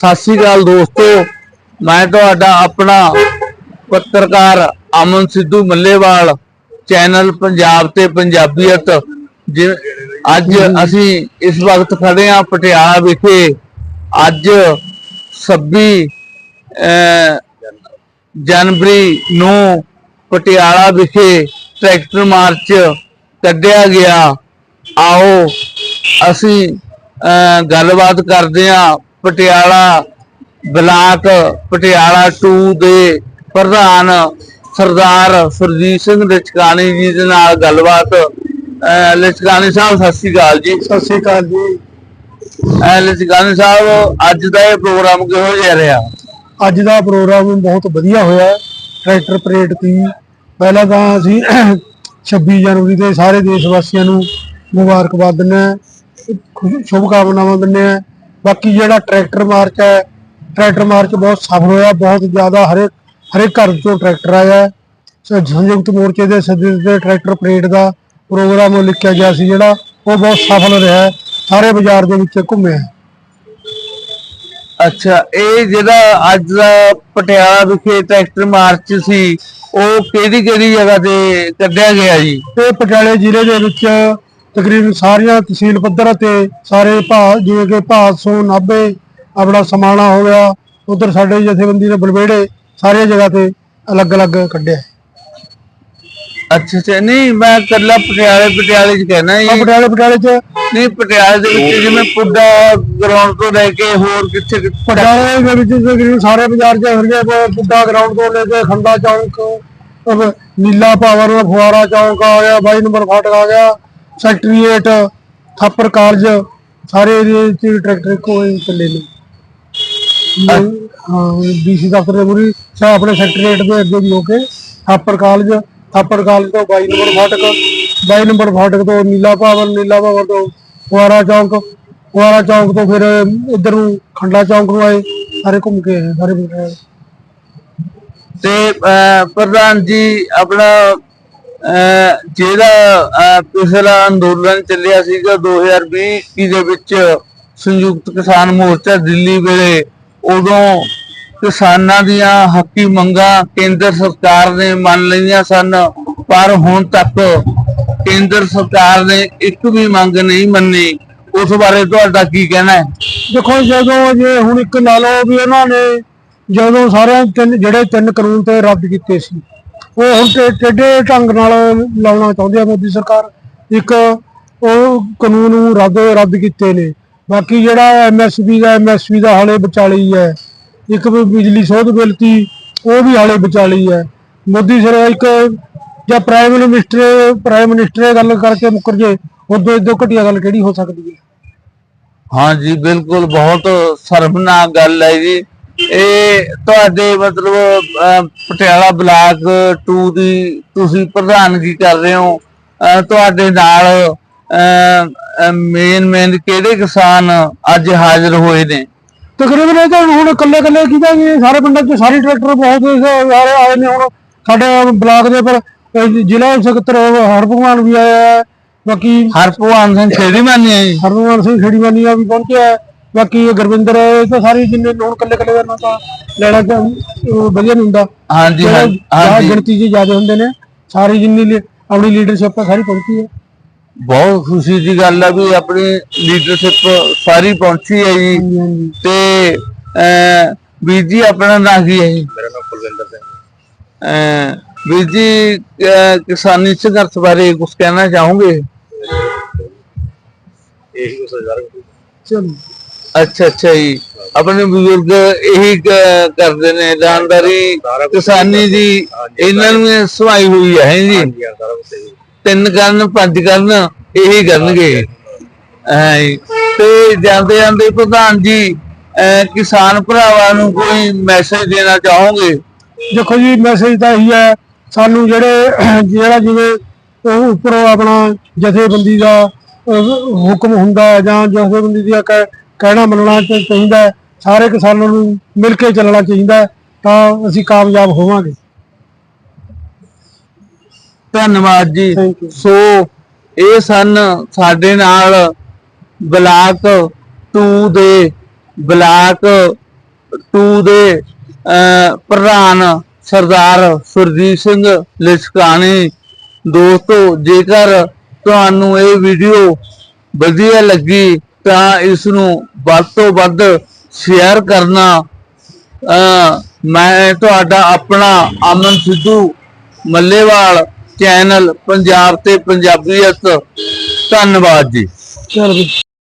ਸਤਿ ਸ਼੍ਰੀ ਅਕਾਲ ਦੋਸਤੋ। ਮੈਂ ਤੁਹਾਡਾ ਆਪਣਾ ਪੱਤਰਕਾਰ ਅਮਨ ਸਿੱਧੂ ਮੱਲੇਵਾਲ, ਚੈਨਲ ਪੰਜਾਬ ਤੇ ਪੰਜਾਬੀਅਤ। ਜਿ- ਅੱਜ ਅਸੀਂ ਇਸ ਵਕਤ ਖੜੇ ਹਾਂ ਪਟਿਆਲਾ ਵਿਖੇ। ਅੱਜ 26 ਜਨਵਰੀ ਨੂੰ ਪਟਿਆਲਾ ਵਿਖੇ ਟਰੈਕਟਰ ਮਾਰਚ ਕੱਢਿਆ ਗਿਆ। ਆਓ ਅਸੀਂ ਗੱਲਬਾਤ ਕਰਦੇ ਹਾਂ ਪਟਿਆਲਾ ਬਲਾਕ ਪਟਿਆਲਾ 2 ਦੇ ਪ੍ਰਧਾਨ ਸਰਦਾਰ ਸੁਰਜੀਤ ਸਿੰਘ ਲਚਕਾਣੀ ਜੀ ਦੇ ਨਾਲ ਗੱਲਬਾਤ। ਲਚਕਾਣੀ ਸਾਹਿਬ ਸਤਿ ਸ਼੍ਰੀ ਅਕਾਲ ਜੀ। ਸਤਿ ਸ਼੍ਰੀ ਅਕਾਲ ਜੀ। ਲਚਕਾਣੀ ਸਾਹਿਬ ਅੱਜ ਦਾ ਇਹ ਪ੍ਰੋਗਰਾਮ ਕਿਹੋ ਜਿਹਾ ਰਿਹਾ? ਅੱਜ ਦਾ ਪ੍ਰੋਗਰਾਮ ਬਹੁਤ ਵਧੀਆ ਹੋਇਆ। ਟਰੈਕਟਰ ਪਰੇਡ ਦੀ ਪਹਿਲਾਂ ਤਾਂ ਅਸੀਂ 26 ਜਨਵਰੀ ਦੇ ਸਾਰੇ ਦੇਸ਼ ਵਾਸੀਆਂ ਨੂੰ ਮੁਬਾਰਕਬਾਦ ਦਿੰਦੇ ਹਾਂ। ਖੁਸ਼- ਸ਼ੁਭਕਾਮਨਾਵਾਂ ਦਿੰਦੇ ਹਾਂ। ਬਾਕੀ ਜਿਹੜਾ ਟਰੈਕਟਰ ਮਾਰਚ ਹੈ ਟਰੈਕਟਰ ਮਾਰਚ ਬਹੁਤ ਸਫਲ ਹੋਇਆ ਬਹੁਤ ਜ਼ਿਆਦਾ ਹਰੇਕ ਹਰੇਕ ਘਰ ਤੋਂ ਟਰੈਕਟਰ ਆਇਆ। ਸੋ ਸੰਯੁਕਤ ਮੋਰਚੇ ਦੇ ਸੱਦੇ ਤੇ ਟਰੈਕਟਰ ਪਰੇਡ ਦਾ ਪ੍ਰੋਗਰਾਮ ਉਹ ਲਿਖਿਆ ਗਿਆ ਸੀ ਜਿਹੜਾ ਉਹ ਬਹੁਤ ਸਫਲ ਰਿਹਾ। ਸਾਰੇ ਬਾਜ਼ਾਰ ਦੇ ਵਿੱਚ ਘੁੰਮਿਆ। ਅੱਛਾ ਇਹ ਜਿਹੜਾ ਅੱਜ ਦਾ ਪਟਿਆਲਾ ਵਿਖੇ ਟਰੈਕਟਰ ਮਾਰਚ ਸੀ ਉਹ ਕਿਹੜੀ ਕਿਹੜੀ ਜਗ੍ਹਾ ਤੇ ਕੱਢਿਆ ਗਿਆ ਜੀ ਤੇ ਪਟਿਆਲੇ ਜ਼ਿਲ੍ਹੇ ਦੇ ਵਿੱਚ ਤਕਰੀਬਨ ਸਾਰੀਆਂ ਤਹਿਸੀਲ ਪੱਧਰ ਤੇ ਸਾਰੇ ਭਾਗ ਜਿਵੇਂ ਕਿ ਭਾਦਸੋਂ ਨਾਭੇ ਆਪਣਾ ਸਮਾਣਾ ਹੋ ਗਿਆ ਉਧਰ ਸਾਡੇ ਜਥੇਬੰਦੀ ਦੇ ਬਲਵੇੜੇ ਸਾਰੀਆਂ ਜਗ੍ਹਾ ਤੇ ਅਲੱਗ-ਅਲੱਗ ਕੱਢਿਆ ਅੱਛਾ ਅੱਛਾ। ਨਹੀਂ ਮੈਂ ਕੱਲਾ ਪਟਿਆਲੇ ਪਟਿਆਲੇ ਚ ਕਹਿਣਾ ਜੀ। ਪਟਿਆਲੇ ਪਟਿਆਲੇ ਚ? ਨਹੀਂ ਪਟਿਆਲੇ ਦੇ ਵਿੱਚ ਜਿਵੇਂ ਪੁੱਡਾ ਗਰਾਊਂਡ ਤੋਂ ਲੈ ਕੇ ਹੋਰ ਕਿੱਥੇ ਪਟਿਆਲੇ ਦੇ ਵਿੱਚ ਤਕਰੀਬਨ ਸਾਰੇ ਬਾਜ਼ਾਰ ਚ ਹਰਗੇ ਬੁੱਢਾ ਗਰਾਊਂਡ ਤੋਂ ਲੈ ਕੇ ਖੰਡਾ ਚੌਂਕ ਨੀਲਾ ਪਾਵਰ ਫੁਆਰਾ ਚੌਂਕ ਆ ਗਿਆ 22 ਨੰਬਰ ਫਾਟਕ ਆ ਗਿਆ। ਸੈਕਟਰੀਏਟ ਥਾਪਰ ਕਾਲਜ ਸਾਰੇ ਏਰੀਏ ਚ ਟਰੈਕਟਰ ਕੋਈ ਚੱਲੇ ਨੇ ਹਾਂ ਡੀਸੀ ਦਫ਼ਤਰ ਦੇ ਮੂਰੀ ਸਾ ਆਪਣੇ ਸੈਕਟਰੀਏਟ ਦੇ ਅੱਗੇ ਹੋ ਕੇ ਥਾਪਰ ਕਾਲਜ ਥਾਪਰ ਕਾਲਜ ਤੋਂ 22 ਨੰਬਰ ਫਾਟਕ 22 ਨੰਬਰ ਫਾਟਕ ਤੋਂ ਨੀਲਾ ਭਵਨ ਨੀਲਾ ਭਵਨ ਤੋਂ ਫੁਆਰਾ ਚੌਂਕ ਫੁਆਰਾ ਚੌਂਕ ਤੋਂ ਫਿਰ ਇੱਧਰ ਨੂੰ ਖੰਡਾ ਚੌਂਕ ਨੂੰ ਆਏ ਸਾਰੇ ਘੁੰਮ ਕੇ ਆਏ ਸਾਰੇ। ਤੇ ਪ੍ਰਧਾਨ ਜੀ ਆਪਣਾ ਜਿਹੜਾ ਪਿਛਲਾ ਅੰਦੋਲਨ ਚੱਲਿਆ ਸੀਗਾ 2020 ਦੇ ਵਿੱਚ ਸੰਯੁਕਤ ਕਿਸਾਨ ਮੋਰਚਾ ਦਿੱਲੀ ਵੇਲੇ, ਉਦੋਂ ਕਿਸਾਨਾਂ ਦੀਆਂ ਹੱਕੀ ਮੰਗਾਂ ਕੇਂਦਰ ਸਰਕਾਰ ਨੇ ਮੰਨ ਲਈਆਂ ਸਨ, ਪਰ ਹੁਣ ਤੱਕ ਕੇਂਦਰ ਸਰਕਾਰ ਨੇ ਇੱਕ ਵੀ ਮੰਗ ਨਹੀਂ ਮੰਨੀ। ਉਸ ਬਾਰੇ ਤੁਹਾਡਾ ਕੀ ਕਹਿਣਾ ਹੈ? ਦੇਖੋ ਜਦੋਂ ਜੇ ਹੁਣ ਇੱਕ ਲਾ ਲਓ ਵੀ ਉਹਨਾਂ ਨੇ ਜਦੋਂ ਸਾਰਿਆਂ ਤਿੰਨ, ਜਿਹੜੇ ਤਿੰਨ ਕਾਨੂੰਨ ਤੇ ਰੱਦ ਕੀਤੇ ਸੀ ਉਹ ਹੁਣ ਟੇ- ਟੇਢੇ ਢੰਗ ਨਾਲ ਲਾਉਣਾ ਚਾਹੁੰਦੇ ਆ ਮੋਦੀ ਸਰਕਾਰ? ਇੱਕ, ਉਹ ਕਾਨੂੰਨ ਨੂੰ ਰੱਦ ਰੱਦ ਕੀਤੇ ਨੇ। ਬਾਕੀ ਜਿਹੜਾ ਐਮਐਸਪੀ ਦਾ ਐਮਐਸਪੀ ਦਾ ਹਾਲੇ ਵਿਚਾਲੀ ਹੈ ਇੱਕ ਵੀ ਬਿਜਲੀ ਸੋਧ ਬਿੱਲ ਤੀ ਉਹ ਵੀ ਹਾਲੇ ਵਿਚਾਲੀ ਹੈ ਮੋਦੀ ਸਰਕਾਰ ਇੱਕ ਜਾਂ ਪ੍ਰਾਈਮ ਮਿਨਿਸਟਰ ਪ੍ਰਾਈਮ ਮਿਨਿਸਟਰ ਗੱਲ ਕਰਕੇ ਮੁੱਕਰ ਜੇ, ਉਦੋਂ ਇਦੋਂ ਘਟੀਆ ਗੱਲ ਕਿਹੜੀ ਹੋ ਸਕਦੀ ਹੈ? ਹਾਂਜੀ, ਬਿਲਕੁਲ ਬਹੁਤ ਸ਼ਰਮਨਾਕ ਗੱਲ ਹੈ ਜੀ। ਇਹ ਤੁਹਾਡੇ ਮਤਲਬ ਪਟਿਆਲਾ ਬਲਾਕ 2 ਦੀ ਤੁਸੀਂ ਪ੍ਰਧਾਨਗੀ ਕਰ ਰਹੇ ਹੋ। ਤੁਹਾਡੇ ਨਾਲ ਮੇਨ ਮੇਨ ਕਿਹੜੇ ਕਿਸਾਨ ਅੱਜ ਹਾਜ਼ਰ ਹੋਏ ਨੇ? ਤਕਰੀਬਨ ਇਹ ਤਾਂ ਹੁਣ ਇਕੱਲੇ ਇਕੱਲੇ ਕਿਹਦਾ ਜੀ ਸਾਰੇ ਪਿੰਡਾਂ 'ਚ ਸਾਰੇ ਟਰੈਕਟਰ ਬਹੁਤ ਸਾਰੇ ਆਏ ਨੇ ਹੁਣ। ਸਾਡੇ ਬਲਾਕ ਦੇ ਪਰ ਜ਼ਿਲ੍ਹਾ ਸਕੱਤਰ ਹਰਭਗਵਾਨ ਵੀ ਆਇਆ ਹੈ ਬਾਕੀ ਹਰਪਵਾਨ ਸਿੰਘ ਖੇੜੀਮਾਨੀ ਹੈ ਜੀ। ਹਰਭਗਵਾਨ ਸਿੰਘ ਖੇੜੀਵਾਲੀਆ ਵੀ ਪਹੁੰਚਿਆ ਬਾਕੀ ਇਹ ਗੁਰਵਿੰਦਰ ਇਹ ਤਾਂ ਸਾਰੇ ਜਿੰਨੇ ਹੁਣ ਇਕੱਲੇ ਇਕੱਲੇ ਦਾ ਨਾ ਤਾਂ ਲੈਣਾ ਤਾਂ ਅਹ ਵਧੀਆ ਨਹੀਂ ਹੁੰਦਾ। ਹਾਂਜੀ ਹਾਂ- ਹਾਂਜੀ ਗਿਣਤੀ 'ਚ ਜ਼ਿਆਦਾ ਹੁੰਦੇ ਨੇ ਸਾਰੀ ਜਿੰਨੀ ਲੀ- ਆਪਣੀ ਲੀਡਰਸ਼ਿਪ ਆ ਸਾਰੀ ਪਹੁੰਚੀ ਹੈ। ਬਹੁਤ ਖੁਸ਼ੀ ਦੀ ਗੱਲ ਹੈ ਵੀ ਆਪਣੀ ਲੀਡਰਸ਼ਿਪ ਸਾਰੀ ਪਹੁੰਚੀ ਹੈ ਜੀ। ਹਾਂਜੀ ਹਾਂਜੀ। ਤੇ ਅਹ, ਵੀਰ ਜੀ ਆਪਣਾ ਨਾਂ ਕੀ ਹੈ ਜੀ? ਮੇਰਾ ਨਾਮ ਕੁਲਵਿੰਦਰ ਸਿੰਘ ਅਹ ਵੀਰ ਜੀ ਅਹ ਕਿਸਾਨੀ ਸੰਘਰਸ਼ ਬਾਰੇ ਕੁਝ ਕਹਿਣਾ ਚਾਹੋਗੇ? ਇਹੀ ਕੁਛ ਹੈ ਯਾਰ ਚਲੋ। ਅੱਛਾ ਅੱਛਾ ਜੀ। ਆਪਣੇ ਬਜ਼ੁਰਗ ਇਹੀ ਕ- ਕਰਦੇ ਨੇ ਜਾਣਦਾਰੀ ਕਿਸਾਨੀ ਦੀ ਇਹਨਾਂ ਨੂੰ ਇਹ ਸਵਾਈ ਹੋਈ ਹੈ ਜੀ। ਹਾਂਜੀ ਹਾਂ ਸਾਰਾ ਤਿੰਨ ਕਰਨ ਪੰਜ ਕਰਨ ਇਹੀ ਕਰਨਗੇ। ਹਾਂ ਜੀ। ਤੇ ਜਾਂਦੇ ਜਾਂਦੇ ਪ੍ਰਧਾਨ ਜੀ ਅਹ ਕਿਸਾਨ ਭਰਾਵਾਂ ਨੂੰ ਕੋਈ ਮੈਸੇਜ ਦੇਣਾ ਚਾਹੋਗੇ? ਦੇਖੋ ਜੀ ਮੈਸੇਜ ਤਾਂ ਇਹੀ ਹੈ ਸਾਨੂੰ ਜਿਹੜੇ ਜਿਹੜਾ ਜਿਵੇਂ ਉਹ ਉੱਪਰੋਂ ਆਪਣਾ ਜਥੇਬੰਦੀ ਦਾ ਅਹ, ਹੁਕਮ ਹੁੰਦਾ ਹੈ ਜਾਂ ਜਥੇਬੰਦੀ ਦਾ ਕਹਿ- ਕਹਿਣਾ ਮੰਨਣਾ ਚਾਹੀਦਾ। ਸਾਰੇ ਕਿਸਾਨਾਂ ਨੂੰ ਮਿਲ ਕੇ ਚੱਲਣਾ ਚਾਹੀਦਾ ਤਾਂ ਅਸੀਂ ਕਾਮਯਾਬ ਹੋਵਾਂਗੇ ਧੰਨਵਾਦ ਜੀ. ਸੋ ਇਹ ਸਨ ਸਾਡੇ ਨਾਲ ਬਲਾਕ 2 ਦੇ ਬਲਾਕ 2 ਦੇ ਪ੍ਰਧਾਨ ਸਰਦਾਰ ਸੁਰਜੀਤ ਸਿੰਘ ਲਿਸ਼ਕਾਣੀ ਦੋਸਤੋ ਜੇਕਰ ਤੁਹਾਨੂੰ ਇਹ ਵੀਡੀਓ ਵਧੀਆ ਲੱਗੀ ਤਾਂ ਇਸ ਨੂੰ ਵੱਧ ਤੋਂ ਵੱਧ ਸ਼ੇਅਰ ਕਰਨਾ ਮੈਂ ਤੁਹਾਡਾ ਆਪਣਾ ਅਮਨ ਸਿੱਧੂ ਮੱਲੇਵਾਲ ਚੈਨਲ ਪੰਜਾਬ ਤੇ ਪੰਜਾਬੀਅਤ, ਧੰਨਵਾਦ ਜੀ। ਚਲ